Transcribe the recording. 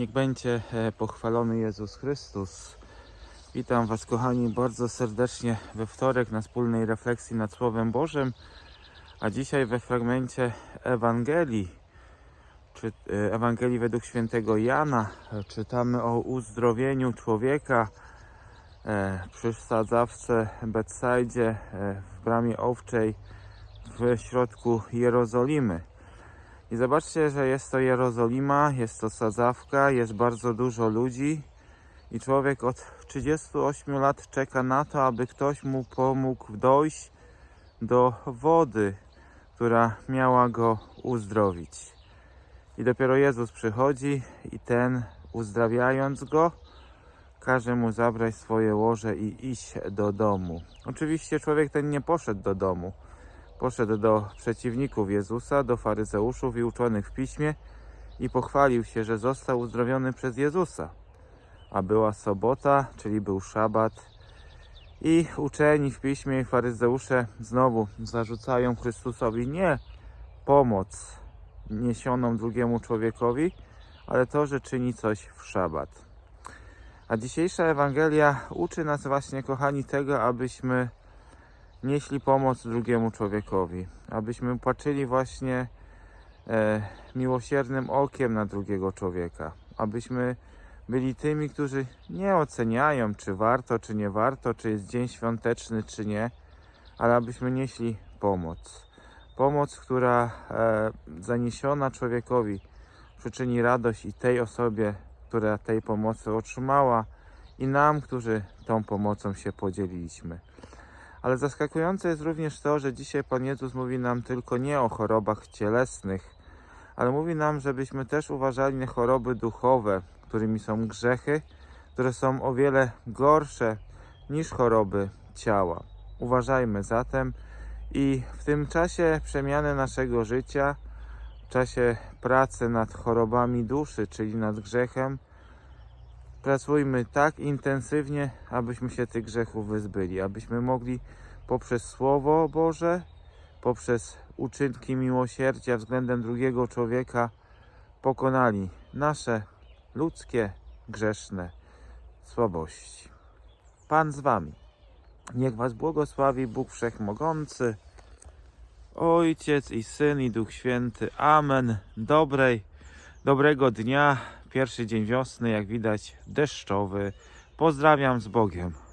Niech będzie e, pochwalony Jezus Chrystus. Witam Was, kochani, bardzo serdecznie we wtorek na wspólnej refleksji nad Słowem Bożym, a dzisiaj we fragmencie Ewangelii, czy e, Ewangelii według świętego Jana, e, czytamy o uzdrowieniu człowieka przy sadzawce Betsajdzie w bramie owczej w środku Jerozolimy. I zobaczcie, że jest to Jerozolima, jest to sadzawka, jest bardzo dużo ludzi i człowiek od 38 lat czeka na to, aby ktoś mu pomógł dojść do wody, która miała go uzdrowić. I dopiero Jezus przychodzi i ten, uzdrawiając go, każe mu zabrać swoje łoże i iść do domu. Oczywiście człowiek ten nie poszedł do domu poszedł do przeciwników Jezusa, do faryzeuszów i uczonych w piśmie i pochwalił się, że został uzdrowiony przez Jezusa. A była sobota, czyli był szabat, i uczeni w piśmie i faryzeusze znowu zarzucają Chrystusowi nie pomoc niesioną drugiemu człowiekowi, ale to, że czyni coś w szabat. A dzisiejsza Ewangelia uczy nas właśnie, kochani, tego, abyśmy nieśli pomoc drugiemu człowiekowi, abyśmy patrzyli właśnie e, miłosiernym okiem na drugiego człowieka, abyśmy byli tymi, którzy nie oceniają, czy warto, czy nie warto, czy jest dzień świąteczny, czy nie, ale abyśmy nieśli pomoc. Pomoc, która e, zaniesiona człowiekowi przyczyni radość i tej osobie, która tej pomocy otrzymała, i nam, którzy tą pomocą się podzieliliśmy. Ale zaskakujące jest również to, że dzisiaj Pan Jezus mówi nam tylko nie o chorobach cielesnych, ale mówi nam, żebyśmy też uważali na choroby duchowe, którymi są grzechy, które są o wiele gorsze niż choroby ciała. Uważajmy zatem i w tym czasie przemiany naszego życia, w czasie pracy nad chorobami duszy, czyli nad grzechem, pracujmy tak intensywnie, abyśmy się tych grzechów wyzbyli, abyśmy mogli poprzez Słowo Boże, poprzez uczynki miłosierdzia względem drugiego człowieka pokonali nasze ludzkie, grzeszne słabości. Pan z Wami. Niech Was błogosławi Bóg Wszechmogący, Ojciec i Syn i Duch Święty. Amen. Dobrej, dobrego dnia. Pierwszy dzień wiosny, jak widać, deszczowy. Pozdrawiam z Bogiem.